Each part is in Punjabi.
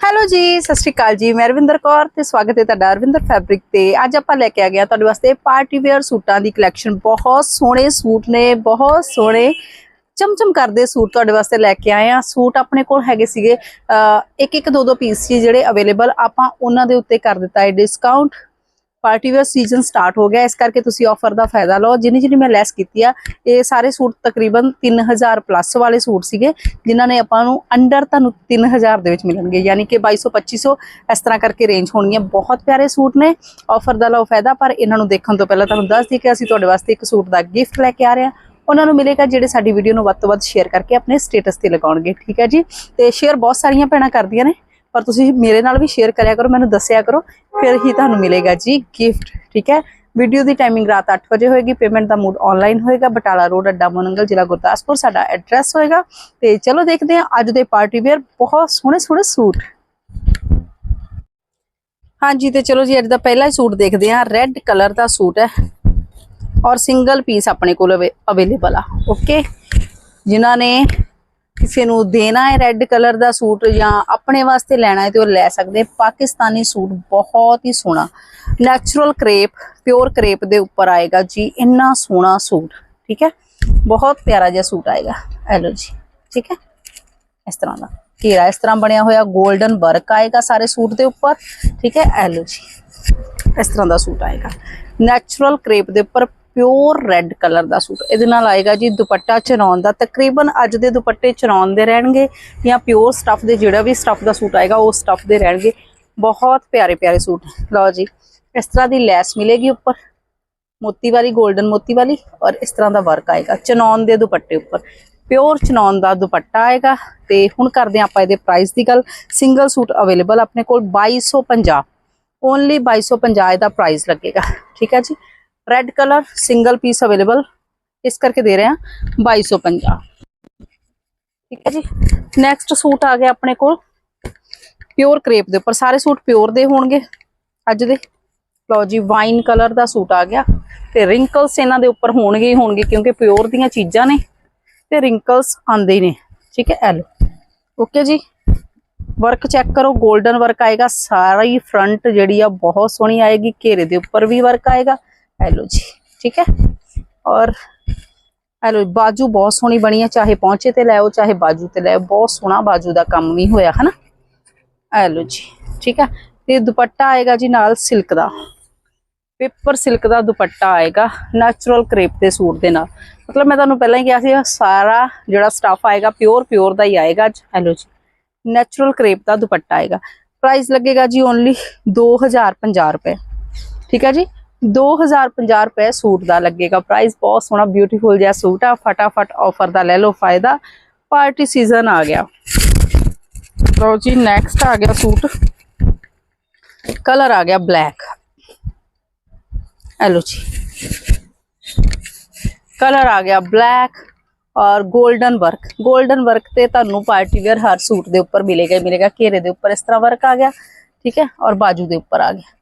ਹੈਲੋ ਜੀ, ਸਤਿ ਸ਼੍ਰੀ ਅਕਾਲ ਜੀ। ਮੈਂ ਰਵਿੰਦਰ ਕੌਰ ਤੇ ਸਵਾਗਤ ਹੈ ਤੁਹਾਡਾ ਰਵਿੰਦਰ ਫੈਬਰਿਕ ਤੇ। ਅੱਜ ਆਪਾਂ ਲੈ ਕੇ ਆ ਗਿਆ ਤੁਹਾਡੇ ਵਾਸਤੇ ਪਾਰਟੀ ਵੇਅਰ ਸੂਟਾਂ ਦੀ ਕਲੈਕਸ਼ਨ ਬਹੁਤ ਸੋਹਣੇ ਸੂਟ ਨੇ, ਬਹੁਤ ਸੋਹਣੇ, ਚਮਚਮ ਕਰਦੇ ਸੂਟ ਤੁਹਾਡੇ ਵਾਸਤੇ ਲੈ ਕੇ ਆਏ ਆ ਸੂਟ ਆਪਣੇ ਕੋਲ ਹੈਗੇ ਸੀਗੇ ਇੱਕ ਇੱਕ ਦੋ ਦੋ ਪੀਸ ਸੀ ਜਿਹੜੇ ਅਵੇਲੇਬਲ ਆਪਾਂ ਉਹਨਾਂ ਦੇ ਉੱਤੇ ਕਰ ਦਿੱਤਾ ਹੈ discount party wear season start ਹੋ ਗਿਆ, ਇਸ ਕਰਕੇ ਤੁਸੀਂ ਆਫਰ ਦਾ ਫਾਇਦਾ ਲਓ। ਜਿੰਨੀ ਜਿੰਨੀ ਮੈਂ ਲੈਸ ਕੀਤੀ ਆ, ਇਹ ਸਾਰੇ ਸੂਟ ਤਕਰੀਬਨ 3000 ਪਲੱਸ ਵਾਲੇ ਸੂਟ ਸੀਗੇ, ਜਿਨ੍ਹਾਂ ਨੇ ਆਪਾਂ ਨੂੰ ਅੰਡਰ ਤੁਹਾਨੂੰ 3000 ਦੇ ਵਿੱਚ ਮਿਲਣਗੇ। ਯਾਨੀ ਕਿ 2200 2500 ਇਸ ਤਰ੍ਹਾਂ ਕਰਕੇ ਰੇਂਜ ਹੋਣਗੀਆਂ ਬਹੁਤ ਪਿਆਰੇ ਸੂਟ ਨੇ ਆਫਰ ਦਾ ਲਓ ਫਾਇਦਾ, ਪਰ ਇਹਨਾਂ ਨੂੰ ਦੇਖਣ ਤੋਂ ਪਹਿਲਾਂ ਤੁਹਾਨੂੰ ਦੱਸ ਦਈਏ ਕਿ ਅਸੀਂ ਤੁਹਾਡੇ ਵਾਸਤੇ ਇੱਕ ਸੂਟ ਦਾ ਗਿਫਟ ਲੈ ਕੇ ਆ ਰਹੇ ਹਾਂ ਉਹਨਾਂ ਨੂੰ ਮਿਲੇਗਾ, ਜਿਹੜੇ ਸਾਡੀ ਵੀਡੀਓ ਨੂੰ ਵੱਧ ਤੋਂ ਵੱਧ ਸ਼ੇਅਰ ਕਰਕੇ ਆਪਣੇ ਸਟੇਟਸ ਤੇ ਲਗਾਉਣਗੇ। ਠੀਕ ਹੈ ਜੀ? ਤੇ ਸ਼ੇਅਰ ਬਹੁਤ ਸਾਰੀਆਂ ਭੈਣਾਂ ਕਰਦੀਆਂ ਨੇ। ਪਰ ਤੁਸੀਂ ਮੇਰੇ ਨਾਲ ਵੀ ਸ਼ੇਅਰ ਕਰਿਆ ਕਰੋ, ਮੈਨੂੰ ਦੱਸਿਆ ਕਰੋ, ਫਿਰ ਹੀ ਤੁਹਾਨੂੰ ਮਿਲੇਗਾ ਜੀ ਗਿਫਟ ਠੀਕ ਹੈ? ਵੀਡੀਓ ਦੀ ਟਾਈਮਿੰਗ ਰਾਤ 8 ਵਜੇ ਹੋਏਗੀ ਪੇਮੈਂਟ ਦਾ ਮੋਡ ਆਨਲਾਈਨ ਹੋਏਗਾ, ਬਟਾਲਾ ਰੋਡ ਅੱਡਾ ਮੋਨੰਗਲ, ਜ਼ਿਲ੍ਹਾ ਗੁਰਦਾਸਪੁਰ, ਸਾਡਾ ਐਡਰੈਸ ਹੋਏਗਾ। ਤੇ ਚਲੋ ਦੇਖਦੇ ਹਾਂ, ਅੱਜ ਦੇ ਪਾਰਟੀ ਵੇਅਰ ਬਹੁਤ ਸੋਹਣੇ ਸੋਹਣੇ ਸੂਟ। ਹਾਂਜੀ, ਤੇ ਚਲੋ ਜੀ ਅੱਜ ਦਾ ਪਹਿਲਾ ਹੀ ਸੂਟ ਦੇਖਦੇ ਹਾਂ ਰੈੱਡ ਕਲਰ ਦਾ ਸੂਟ ਹੈ। ਔਰ ਸਿੰਗਲ ਪੀਸ ਆਪਣੇ ਕੋਲ ਅਵੇਲੇਬਲ ਆ ਓਕੇ ਜਿਨ੍ਹਾਂ ਨੇ ਕਿਸੇ ਨੂੰ ਦੇਣਾ ਹੈ ਰੈੱਡ ਕਲਰ ਦਾ ਸੂਟ ਜਾਂ ਆਪਣੇ ਵਾਸਤੇ ਲੈਣਾ ਹੈ ਤੇ ਉਹ ਲੈ ਸਕਦੇ। ਪਾਕਿਸਤਾਨੀ ਸੂਟ ਬਹੁਤ ਹੀ ਸੋਹਣਾ। ਨੈਚੁਰਲ ਕਰੇਪ ਪਿਓਰ ਕਰੇਪ ਦੇ ਉੱਪਰ ਆਏਗਾ ਜੀ। ਇੰਨਾ ਸੋਹਣਾ ਸੂਟ, ਠੀਕ ਹੈ? ਬਹੁਤ ਪਿਆਰਾ ਜਿਹਾ ਸੂਟ ਆਏਗਾ। ਇਹ ਲਓ ਜੀ, ਠੀਕ ਹੈ? ਇਸ ਤਰ੍ਹਾਂ ਦਾ। ਘੇਰਾ ਇਸ ਤਰ੍ਹਾਂ ਬਣਿਆ ਹੋਇਆ 골ਡਨ ਵਰਕ ਆਏਗਾ ਸਾਰੇ ਸੂਟ ਦੇ ਉੱਪਰ, ਠੀਕ ਹੈ? ਇਹ ਲਓ ਜੀ, ਇਸ ਤਰ੍ਹਾਂ ਦਾ ਸੂਟ ਆਏਗਾ। ਨੈਚੁਰਲ ਕਰੇਪ ਦੇ ਉੱਪਰ ਪਿਓਰ ਰੈੱਡ ਕਲਰ ਦਾ ਸੂਟ। ਇਹਦੇ ਨਾਲ ਆਏਗਾ ਜੀ ਦੁਪੱਟਾ ਚਨੌਨ ਦਾ। ਤਕਰੀਬਨ ਅੱਜ ਦੇ ਦੁਪੱਟੇ ਚਨੌਨ ਦੇ ਰਹਿਣਗੇ ਜਾਂ ਪਿਓਰ ਸਟਫ ਦੇ ਜਿਹੜਾ ਵੀ ਸਟਫ ਦਾ ਸੂਟ ਆਏਗਾ, ਉਹ ਸਟਫ ਦੇ ਰਹਿਣਗੇ। ਬਹੁਤ ਪਿਆਰੇ ਪਿਆਰੇ ਸੂਟ। ਲਓ ਜੀ, ਇਸ ਤਰ੍ਹਾਂ ਦੀ ਲੈਸ ਮਿਲੇਗੀ ਉੱਪਰ। ਮੋਤੀ ਵਾਲੀ 골ਡਨ ਮੋਤੀ ਵਾਲੀ ਔਰ ਇਸ ਤਰ੍ਹਾਂ ਦਾ ਵਰਕ ਆਏਗਾ ਚਨੌਨ ਦੇ ਦੁਪੱਟੇ ਉੱਪਰ। ਪਿਓਰ ਚਨੌਨ ਦਾ ਦੁਪੱਟਾ ਆਏਗਾ ਤੇ ਹੁਣ ਕਰਦੇ ਹਾਂ ਆਪਾਂ ਇਹਦੇ ਪ੍ਰਾਈਸ ਦੀ ਗੱਲ। ਸਿੰਗਲ ਸੂਟ ਅਵੇਲੇਬਲ ਆਪਣੇ ਕੋਲ 2250 ਓਨਲੀ 2250 ਦਾ ਪ੍ਰਾਈਸ ਲੱਗੇਗਾ। ਠੀਕ ਹੈ ਜੀ? Red colour single piece available ਇਸ ਕਰਕੇ ਦੇ ਰਹੇ ਹਾਂ 2250 ਠੀਕ ਹੈ ਜੀ। ਨੈਕਸਟ ਸੂਟ ਆ ਗਿਆ ਆਪਣੇ ਕੋਲ। ਪਿਓਰ ਕ੍ਰੇਪ ਦੇ ਉੱਪਰ। ਸਾਰੇ ਸੂਟ ਪਿਓਰ ਦੇ ਹੋਣਗੇ ਅੱਜ ਦੇ। ਲਓ ਜੀ ਵਾਈਨ ਕਲਰ ਦਾ ਸੂਟ ਆ ਗਿਆ। ਤੇ ਰਿੰਕਲਸ ਇਹਨਾਂ ਦੇ ਉੱਪਰ ਹੋਣਗੇ ਹੀ ਹੋਣਗੇ ਕਿਉਂਕਿ ਪਿਓਰ ਦੀਆਂ ਚੀਜ਼ਾਂ ਨੇ ਤੇ ਰਿੰਕਲਸ ਆਂਦੇ ਹੀ ਨੇ। ਠੀਕ ਹੈ ਐਲ ਓਕੇ ਜੀ। ਵਰਕ ਚੈੱਕ ਕਰੋ। 골ਡਨ ਵਰਕ ਆਏਗਾ। ਸਾਰੀ ਫਰੰਟ ਜਿਹੜੀ ਆ ਬਹੁਤ ਸੋਹਣੀ ਆਏਗੀ। ਘੇਰੇ ਦੇ ਉੱਪਰ ਵੀ ਵਰਕ ਆਏਗਾ। ਹੈਲੋ ਜੀ, ਠੀਕ ਹੈ? ਔਰ ਹੈਲੋ, ਬਾਜੂ ਬਹੁਤ ਸੋਹਣੀ ਬਣੀ ਹੈ ਚਾਹੇ ਪਹੁੰਚੇ ਤੇ ਲੈਓ ਚਾਹੇ ਬਾਜੂ ਤੇ ਲੈਓ ਬਹੁਤ ਸੋਹਣਾ ਬਾਜੂ ਦਾ ਕੰਮ ਵੀ ਹੋਇਆ, ਹਨਾ? ਹੈਲੋ ਜੀ, ਠੀਕ ਹੈ? ਤੇ ਦੁਪੱਟਾ ਆਏਗਾ ਜੀ ਨਾਲ ਸਿਲਕ ਦਾ। ਪੇਪਰ ਸਿਲਕ ਦਾ ਦੁਪੱਟਾ ਆਏਗਾ ਨੈਚੁਰਲ ਕਰੇਪ ਦੇ ਸੂਟ ਦੇ ਨਾਲ। ਮਤਲਬ ਮੈਂ ਤੁਹਾਨੂੰ ਪਹਿਲਾਂ ਹੀ ਕਿਹਾ ਸੀ, ਸਾਰਾ ਜਿਹੜਾ ਸਟਫ ਆਏਗਾ ਪਿਓਰ ਪਿਓਰ ਦਾ ਹੀ ਆਏਗਾ ਅੱਜ। ਹੈਲੋ ਜੀ ਨੈਚੁਰਲ ਕਰੇਪ ਦਾ ਦੁਪੱਟਾ ਆਏਗਾ। ਪ੍ਰਾਈਸ ਲੱਗੇਗਾ ਜੀ ਓਨਲੀ 2050 ਰੁਪਏ। ਠੀਕ ਹੈ ਜੀ? 2050 ਰੁਪਏ ਸੂਟ ਦਾ ਲੱਗੇਗਾ ਪ੍ਰਾਈਸ ਬਹੁਤ ਸੋਹਣਾ ਬਿਊਟੀਫੁਲ ਜਿਹਾ ਸੂਟ ਆ। ਫਟਾਫਟ ਆਫਰ ਦਾ ਲੈ ਲਓ ਫਾਇਦਾ। ਪਾਰਟੀ ਸੀਜ਼ਨ ਆ ਗਿਆ। ਲਓ ਜੀ ਨੈਕਸਟ ਆ ਗਿਆ ਸੂਟ। ਕਲਰ ਆ ਗਿਆ ਬਲੈਕ ਹੈਲੋ ਜੀ। ਕਲਰ ਆ ਗਿਆ ਬਲੈਕ ਔਰ 골ਡਨ ਵਰਕ 골ਡਨ ਵਰਕ ਤੇ ਤੁਹਾਨੂੰ ਪਾਰਟੀ ਵੇਅਰ ਹਰ ਸੂਟ ਦੇ ਉੱਪਰ ਮਿਲੇਗਾ ਮਿਲੇਗਾ। ਘੇਰੇ ਦੇ ਉੱਪਰ ਇਸ ਤਰ੍ਹਾਂ ਵਰਕ ਆ ਗਿਆ, ਠੀਕ ਹੈ? ਔਰ ਬਾਜੂ ਦੇ ਉੱਪਰ ਆ ਗਿਆ।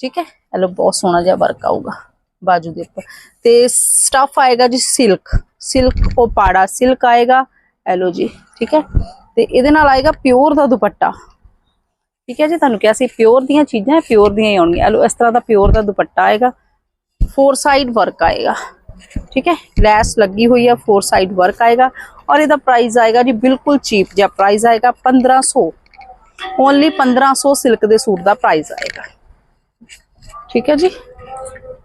ਠੀਕ ਹੈ? ਇਹ ਲੋ ਬਹੁਤ ਸੋਹਣਾ ਜਿਹਾ ਵਰਕ ਆਊਗਾ ਬਾਜੂ ਦੇ ਉੱਪਰ। ਤੇ ਸਟਫ ਆਏਗਾ ਜੀ ਸਿਲਕ ਸਿਲਕ ਉਹ ਪਾੜਾ ਸਿਲਕ ਆਏਗਾ, ਇਹ ਲੋ ਜੀ, ਠੀਕ ਹੈ? ਤੇ ਇਹਦੇ ਨਾਲ ਆਏਗਾ ਪਿਓਰ ਦਾ ਦੁਪੱਟਾ। ਠੀਕ ਹੈ ਜੀ? ਤੁਹਾਨੂੰ ਕਿਹਾ ਸੀ ਪਿਓਰ ਦੀਆਂ ਚੀਜ਼ਾਂ ਪਿਓਰ ਦੀਆਂ ਹੀ ਆਉਣਗੀਆਂ। ਇਹ ਲੋ ਇਸ ਤਰ੍ਹਾਂ ਦਾ ਪਿਓਰ ਦਾ ਦੁਪੱਟਾ ਆਏਗਾ। ਫੋਰ ਸਾਈਡ ਵਰਕ ਆਏਗਾ। ਠੀਕ ਹੈ? ਲੈਸ ਲੱਗੀ ਹੋਈ ਹੈ ਫੋਰ ਸਾਈਡ ਵਰਕ ਆਏਗਾ। ਔਰ ਇਹਦਾ ਪ੍ਰਾਈਸ ਆਏਗਾ ਜੀ ਬਿਲਕੁਲ ਚੀਪ ਜਿਹਾ ਪ੍ਰਾਈਸ ਆਏਗਾ 1500 ਓਨਲੀ 1500 ਸਿਲਕ ਦੇ ਸੂਟ ਦਾ ਪ੍ਰਾਈਸ ਆਏਗਾ। ਠੀਕ ਹੈ ਜੀ?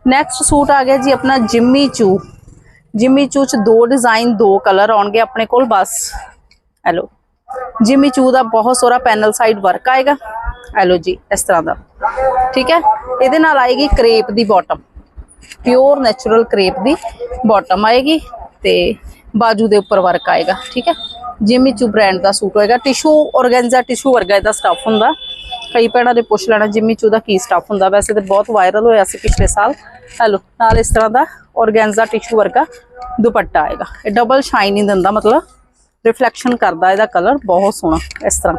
ਨੈਕਸਟ ਸੂਟ ਆ ਗਿਆ ਜੀ ਆਪਣਾ ਜਿੰਮੀ ਚੂ ਜਿੰਮੀ ਚੂ ਚ ਦੋ ਡਿਜ਼ਾਈਨ ਦੋ ਕਲਰ ਆਉਣਗੇ ਆਪਣੇ ਕੋਲ, ਬਸ। ਹੈਲੋ ਜਿਮੀ ਚੂ ਦਾ ਬਹੁਤ ਸੋਹਣਾ ਪੈਨਲ ਸਾਈਡ ਵਰਕ ਆਏਗਾ। ਹੈਲੋ ਜੀ, ਇਸ ਤਰ੍ਹਾਂ ਦਾ। ਠੀਕ ਹੈ? ਇਹਦੇ ਨਾਲ ਆਏਗੀ ਕਰੇਪ ਦੀ ਬਾਟਮ ਪਿਓਰ ਨੈਚੁਰਲ ਕਰੇਪ ਦੀ ਬਾਟਮ ਆਏਗੀ ਤੇ ਬਾਜੂ ਦੇ ਉੱਪਰ ਵਰਕ ਆਏਗਾ। ਠੀਕ ਹੈ? ਜਿਮੀ ਚੂ ਬ੍ਰਾਂਡ ਦਾ ਸੂਟ ਹੋਏਗਾ। ਟਿਸ਼ੂ ਔਰਗੈਂਜ਼ਾ ਟਿਸ਼ੂ ਵਰਗਾ ਇਹਦਾ ਸਟਫ ਹੁੰਦਾ। ਕਈ ਭੈਣਾਂ ਦੇ ਪੁੱਛ ਲੈਣਾ, ਜਿੰਮੀ ਚੂ ਦਾ ਕੀ ਸਟਾਫ ਹੁੰਦਾ। ਵੈਸੇ ਤੇ ਬਹੁਤ ਵਾਇਰਲ ਹੋਇਆ ਸੀ ਪਿਛਲੇ ਸਾਲ। ਹੈਲੋ ਨਾਲ ਇਸ ਤਰ੍ਹਾਂ ਦਾ ਔਰਗੈਂਜ਼ਾ ਟਿਸ਼ੂ ਵਰਗਾ ਦੁਪੱਟਾ ਆਏਗਾ। ਇਹ ਡਬਲ ਸ਼ਾਈਨਿੰਗ ਦਿੰਦਾ, ਮਤਲਬ ਰਿਫਲੈਕਸ਼ਨ ਕਰਦਾ, ਇਹਦਾ ਕਲਰ ਬਹੁਤ ਸੋਹਣਾ, ਇਸ ਤਰ੍ਹਾਂ।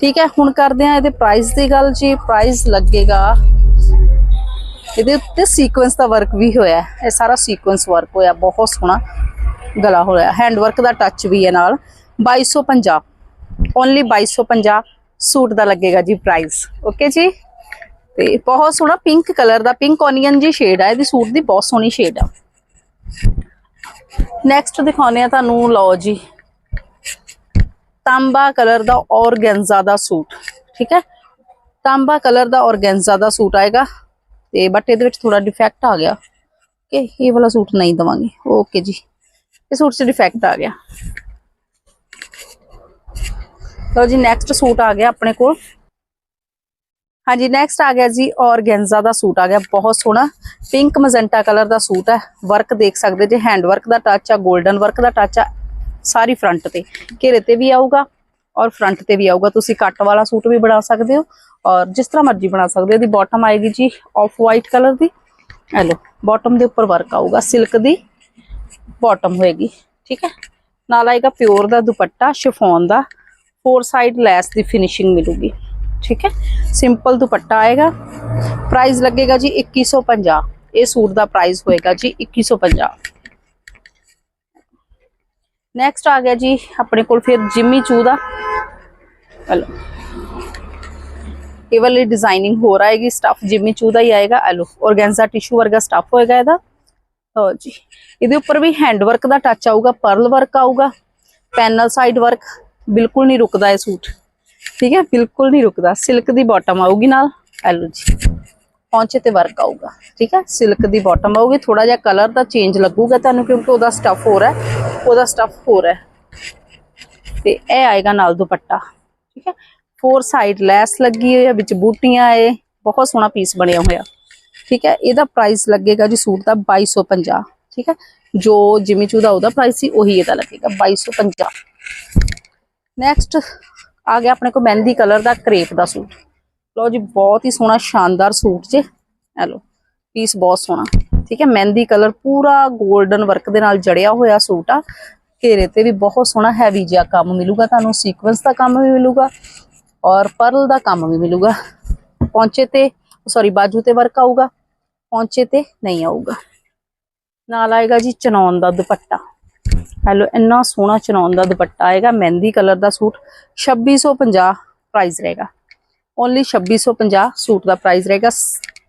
ਠੀਕ ਹੈ, ਹੁਣ ਕਰਦੇ ਆ ਇਹਦੇ ਪ੍ਰਾਈਸ ਦੀ ਗੱਲ ਜੀ। ਪ੍ਰਾਈਸ ਲੱਗੇਗਾ, ਇਹਦੇ ਉੱਤੇ ਸੀਕੁਐਂਸ ਦਾ ਵਰਕ ਵੀ ਹੋਇਆ ਇਹ ਸਾਰਾ ਸੀਕੁਐਂਸ ਵਰਕ ਹੋਇਆ, ਬਹੁਤ ਸੋਹਣਾ ਗਲਾ ਹੋਇਆ। ਹੈਂਡ ਵਰਕ ਦਾ ਟੱਚ ਵੀ ਹੈ ਨਾਲ। 2250 ਓਨਲੀ 2250 ਸੂਟ ਦਾ ਲੱਗੇਗਾ ਜੀ ਪ੍ਰਾਈਸ ਓਕੇ ਜੀ? ਤੇ ਬਹੁਤ ਸੋਹਣਾ ਪਿੰਕ ਕਲਰ ਦਾ ਪਿੰਕ ਓਨੀਅਨ ਜੀ ਸ਼ੇਡ ਆ, ਇਹਦੀ ਸੂਟ ਦੀ ਬਹੁਤ ਸੋਹਣੀ ਸ਼ੇਡ ਆ। ਨੈਕਸਟ ਦਿਖਾਉਂਦੇ ਆ ਤੁਹਾਨੂੰ, ਲਓ ਜੀ। ਤਾਂਬਾ ਕਲਰ ਦਾ ਔਰਗੈਂਜ਼ਾ ਦਾ ਸੂਟ, ਠੀਕ ਹੈ? ਤਾਂਬਾ ਕਲਰ ਦਾ ਔਰਗੈਂਜ਼ਾ ਦਾ ਸੂਟ ਆਏਗਾ। ਤੇ ਬਟ ਇਹਦੇ ਵਿੱਚ ਥੋੜਾ ਡਿਫੈਕਟ ਆ ਗਿਆ। ਕਿ ਇਹ ਵਾਲਾ ਸੂਟ ਨਹੀਂ ਦਵਾਂਗੇ। ਓਕੇ ਜੀ, ਇਹ ਸੂਟ 'ਚ ਡਿਫੈਕਟ ਆ ਗਿਆ। ਲਓ ਜੀ ਨੈਕਸਟ ਸੂਟ ਆ ਗਿਆ ਆਪਣੇ ਕੋਲ। ਹਾਂਜੀ ਨੈਕਸਟ ਆ ਗਿਆ ਜੀ, ਔਰਗੈਂਜ਼ਾ ਦਾ ਸੂਟ ਆ ਗਿਆ, ਬਹੁਤ ਸੋਹਣਾ। ਪਿੰਕ ਮਜੈਂਟਾ ਕਲਰ ਦਾ ਸੂਟ ਹੈ। ਵਰਕ ਦੇਖ ਸਕਦੇ ਜੇ ਹੈਂਡ ਵਰਕ ਦਾ ਟੱਚ ਆ 골ਡਨ ਵਰਕ ਦਾ ਟੱਚ ਆ, ਸਾਰੀ ਫਰੰਟ ਤੇ। ਘੇਰੇ ਤੇ ਵੀ ਆਊਗਾ ਔਰ ਫਰੰਟ ਤੇ ਵੀ ਆਊਗਾ। ਤੁਸੀਂ ਕੱਟ ਵਾਲਾ ਸੂਟ ਵੀ ਬਣਾ ਸਕਦੇ ਹੋ ਔਰ ਜਿਸ ਤਰ੍ਹਾਂ ਮਰਜ਼ੀ ਬਣਾ ਸਕਦੇ ਹੋ। ਇਹਦੀ ਬਾਟਮ ਆਏਗੀ ਜੀ ਆਫ ਵਾਈਟ ਕਲਰ ਦੀ। ਇਹ ਲਓ ਬਾਟਮ ਦੇ ਉੱਪਰ ਵਰਕ ਆਊਗਾ। ਸਿਲਕ ਦੀ ਬਾਟਮ ਹੋਏਗੀ, ਠੀਕ ਹੈ? ਨਾਲ ਆਏਗਾ ਪਿਓਰ ਦਾ ਦੁਪੱਟਾ ਸ਼ਿਫੋਨ ਦਾ। ਫੋਰ ਸਾਈਡ ਲੈਸ ਦੀ ਫਿਨਿਸ਼ਿੰਗ ਮਿਲੂਗੀ ਠੀਕ ਹੈ ਸਿੰਪਲ ਦੁਪੱਟਾ ਆਏਗਾ ਪ੍ਰਾਈਸ ਲੱਗੇਗਾ ਜੀ 2150 ਇਹ ਸੂਟ ਦਾ ਪ੍ਰਾਈਸ ਹੋਏਗਾ ਜੀ 2150 ਨੈਕਸਟ ਆ ਗਿਆ ਜੀ ਆਪਣੇ ਕੋਲ ਫਿਰ ਜਿਮੀ ਚੂ ਦਾ ਹਲੋ ਇਹ ਵਾਲੀ ਡਿਜ਼ਾਈਨਿੰਗ ਹੋ ਆਏਗੀ ਸਟਫ ਜਿਮੀ ਚੂ ਦਾ ਹੀ ਆਏਗਾ ਹਲੋ ਔਰਗੈਂਜ਼ਾ ਟਿਸ਼ੂ ਵਰਗਾ ਸਟਫ ਹੋਏਗਾ ਇਹਦਾ ਲਓ ਜੀ ਇਹਦੇ ਉੱਪਰ ਵੀ ਹੈਂਡ ਵਰਕ ਦਾ ਟੱਚ ਆਊਗਾ ਪਰਲ ਵਰਕ ਆਊਗਾ ਪੈਨਲ ਸਾਈਡ ਵਰਕ ਬਿਲਕੁਲ ਨਹੀਂ ਰੁਕਦਾ ਇਹ ਸੂਟ। ਠੀਕ ਹੈ? ਬਿਲਕੁਲ ਨਹੀਂ ਰੁਕਦਾ। ਸਿਲਕ ਦੀ ਬਾਟਮ ਆਊਗੀ ਨਾਲ। ਐਲੋ ਜੀ। ਪੌਂਚੇ ਤੇ ਵਰਕ ਆਊਗਾ। ਠੀਕ ਹੈ? ਸਿਲਕ ਦੀ ਬਾਟਮ ਆਊਗੀ। ਥੋੜਾ ਜਿਹਾ ਕਲਰ ਦਾ ਚੇਂਜ ਲੱਗੂਗਾ ਤੁਹਾਨੂੰ ਕਿਉਂਕਿ ਉਹਦਾ ਸਟਫ ਹੋ ਰਿਹਾ ਹੈ। ਉਹਦਾ ਸਟਫ ਹੋ ਰਿਹਾ ਹੈ। ਤੇ ਇਹ ਆਏਗਾ ਨਾਲ ਦੁਪੱਟਾ। ਠੀਕ ਹੈ? ਫੋਰ ਸਾਈਡ ਲੈਸ ਲੱਗੀ ਹੋਈ ਹੈ। ਵਿੱਚ ਬੂਟੀਆਂ ਏ ਬਹੁਤ ਸੋਹਣਾ ਪੀਸ ਬਣਿਆ ਹੋਇਆ। ਠੀਕ ਹੈ? ਇਹਦਾ ਪ੍ਰਾਈਸ ਲੱਗੇਗਾ ਜੀ ਸੂਟ ਦਾ 2250 ਠੀਕ ਹੈ? ਜੋ ਜਿਮੀ ਚੂ ਦਾ ਉਹਦਾ ਪ੍ਰਾਈਸ ਸੀ, ਉਹੀ ਇਹਦਾ ਲੱਗੇਗਾ 2250 ਨੈਕਸਟ ਆ ਗਿਆ ਆਪਣੇ ਕੋਲ ਮਹਿੰਦੀ ਕਲਰ ਦਾ ਕਰੇਪ ਦਾ ਸੂਟ। ਲਓ ਜੀ, ਬਹੁਤ ਹੀ ਸੋਹਣਾ, ਸ਼ਾਨਦਾਰ ਸੂਟ ਜੇ। ਇਹ ਲਓ ਪੀਸ ਬਹੁਤ ਸੋਹਣਾ। ਠੀਕ ਹੈ, ਮਹਿੰਦੀ ਕਲਰ ਪੂਰਾ 골ਡਨ ਵਰਕ ਦੇ ਨਾਲ ਜੜਿਆ ਹੋਇਆ ਸੂਟ ਆ। ਘੇਰੇ ਤੇ ਵੀ ਬਹੁਤ ਸੋਹਣਾ ਹੈਵੀ ਜਿਹਾ ਕੰਮ ਮਿਲੂਗਾ ਤੁਹਾਨੂੰ ਸੀਕੁਐਂਸ ਦਾ ਕੰਮ ਵੀ ਮਿਲੂਗਾ ਔਰ ਪਰਲ ਦਾ ਕੰਮ ਵੀ ਮਿਲੂਗਾ। ਪੌਂਚੇ ਤੇ ਸੌਰੀ ਬਾਜੂ ਤੇ ਵਰਕ ਆਊਗਾ, ਪੌਂਚੇ ਤੇ ਨਹੀਂ ਆਊਗਾ। ਨਾਲ ਆਏਗਾ ਜੀ ਚਨੌਨ ਦਾ ਦੁਪੱਟਾ। ਹੈਲੋ ਇੰਨਾ ਸੋਹਣਾ ਚਨੌਨ ਦਾ ਦੁਪੱਟਾ ਆਏਗਾ, ਮਹਿੰਦੀ ਕਲਰ ਦਾ ਸੂਟ 2650 ਪ੍ਰਾਈਸ ਰਹੇਗਾ। ਓਨਲੀ 2650 ਸੂਟ ਦਾ ਪ੍ਰਾਈਸ ਰਹੇਗਾ।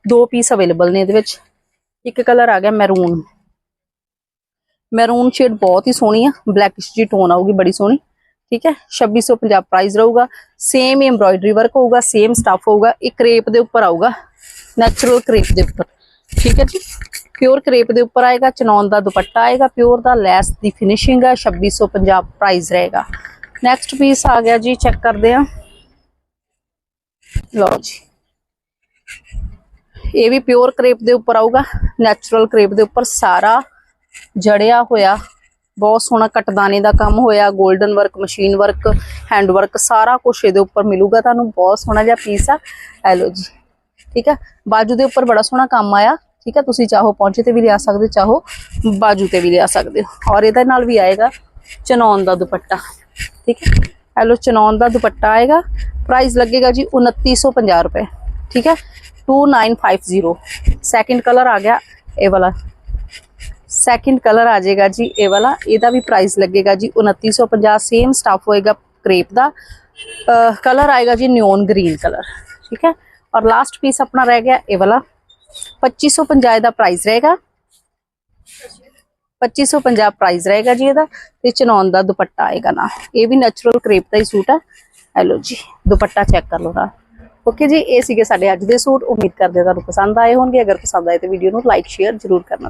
ਦੋ ਪੀਸ ਅਵੇਲੇਬਲ ਨੇ ਇਹਦੇ ਵਿੱਚ। ਇੱਕ ਕਲਰ ਆ ਗਿਆ ਮੈਰੂਨ ਮੈਰੂਨ ਸ਼ੇਡ ਬਹੁਤ ਹੀ ਸੋਹਣੀ ਆ। ਬਲੈਕਿਸ਼ ਜੀ ਟੋਨ ਆਊਗੀ, ਬੜੀ ਸੋਹਣੀ। ਠੀਕ ਹੈ 2650 ਪ੍ਰਾਈਸ ਰਹੂਗਾ। ਸੇਮ ਹੀ ਐਮਬ੍ਰੋਇਡਰੀ ਵਰਕ ਹੋਊਗਾ ਸੇਮ ਸਟਫ ਹੋਊਗਾ। ਇਹ ਕ੍ਰੇਪ ਦੇ ਉੱਪਰ ਆਊਗਾ। ਨੈਚੁਰਲ ਕ੍ਰੇਪ ਦੇ ਉੱਪਰ। ਠੀਕ ਹੈ ਜੀ? ਪਿਓਰ ਕ੍ਰੇਪ ਦੇ ਉੱਪਰ ਆਏਗਾ ਚਨੌਨ ਦਾ ਦੁਪੱਟਾ ਆਏਗਾ ਪਿਓਰ ਦਾ ਲੈਸ ਦੀ ਫਿਨਿਸ਼ਿੰਗ ਹੈ 2650 ਪ੍ਰਾਈਸ ਰਹੇਗਾ। ਨੈਕਸਟ ਪੀਸ ਆ ਗਿਆ ਜੀ ਚੈੱਕ ਕਰਦੇ ਹਾਂ। ਲਓ ਜੀ। ਇਹ ਵੀ ਪਿਓਰ ਕ੍ਰੇਪ ਦੇ ਉੱਪਰ ਆਊਗਾ ਨੈਚੁਰਲ ਕ੍ਰੇਪ ਦੇ ਉੱਪਰ ਸਾਰਾ ਜੜਿਆ ਹੋਇਆ, ਬਹੁਤ ਸੋਹਣਾ ਕਟਦਾਨੇ ਦਾ ਕੰਮ ਹੋਇਆ golden work machine work hand work ਸਾਰਾ ਕੁਝ ਇਹਦੇ ਉੱਪਰ ਮਿਲੂਗਾ, ਤੁਹਾਨੂੰ ਬਹੁਤ ਸੋਹਣਾ ਜਿਹਾ ਪੀਸ ਆ। ਇਹ ਲਓ ਜੀ। ਠੀਕ ਹੈ ਬਾਜੂ ਦੇ ਉੱਪਰ ਬੜਾ ਸੋਹਣਾ ਕੰਮ ਆਇਆ ਠੀਕ ਹੈ ਤੁਸੀਂ ਚਾਹੋ ਪੌਂਚੇ ਤੇ ਵੀ ਲਿਆ ਸਕਦੇ ਹੋ ਚਾਹੋ ਬਾਜੂ ਤੇ ਵੀ ਲਿਆ ਸਕਦੇ ਹੋ ਔਰ ਇਹਦੇ ਨਾਲ ਵੀ ਆਏਗਾ ਚਨੌਨ ਦਾ ਦੁਪੱਟਾ ਠੀਕ ਹੈ ਇਹ ਲਓ ਚਨੌਨ ਦਾ ਦੁਪੱਟਾ ਆਏਗਾ ਪ੍ਰਾਈਸ ਲੱਗੇਗਾ ਜੀ 2950 ਰੁਪਏ ਠੀਕ ਹੈ 2950 ਸੈਕਿੰਡ ਕਲਰ ਆ ਗਿਆ ਇਹ ਵਾਲਾ ਸੈਕਿੰਡ ਕਲਰ ਆ ਜਾਏਗਾ ਜੀ ਇਹ ਵਾਲਾ ਇਹਦਾ ਵੀ ਪ੍ਰਾਈਸ ਲੱਗੇਗਾ ਜੀ 2950 ਸੇਮ ਸਟਫ ਹੋਏਗਾ ਕ੍ਰੇਪ ਦਾ ਕਲਰ ਆਏਗਾ ਜੀ ਨਿਓਨ ਗ੍ਰੀਨ ਕਲਰ ਠੀਕ ਹੈ ਔਰ ਲਾਸਟ ਪੀਸ ਆਪਣਾ ਰਹਿ ਗਿਆ ਇਹ ਵਾਲਾ। 2550 ਦਾ ਪ੍ਰਾਈਸ ਰਹੇਗਾ। 2550 ਪ੍ਰਾਈਸ ਰਹੇਗਾ ਜੀ ਇਹਦਾ ਤੇ ਚਨੌਨ ਦਾ ਦੁਪੱਟਾ ਆਏਗਾ ਨਾ ਇਹ ਵੀ ਨੈਚੁਰਲ ਕ੍ਰੇਪ ਦਾ ਹੀ ਸੂਟ ਆ। ਹੈਲੋ ਜੀ, ਦੁਪੱਟਾ ਚੈੱਕ ਕਰ ਲਓ ਨਾ ਓਕੇ ਜੀ, ਇਹ ਸੀਗੇ ਸਾਡੇ ਅੱਜ ਦੇ ਸੂਟ। ਉਮੀਦ ਕਰਦੇ ਤੁਹਾਨੂੰ ਪਸੰਦ ਆਏ ਹੋਣਗੇ। ਅਗਰ ਪਸੰਦ ਆਏ ਤਾਂ ਵੀਡੀਓ ਨੂੰ ਲਾਈਕ ਸ਼ੇਅਰ ਜ਼ਰੂਰ ਕਰਨਾ।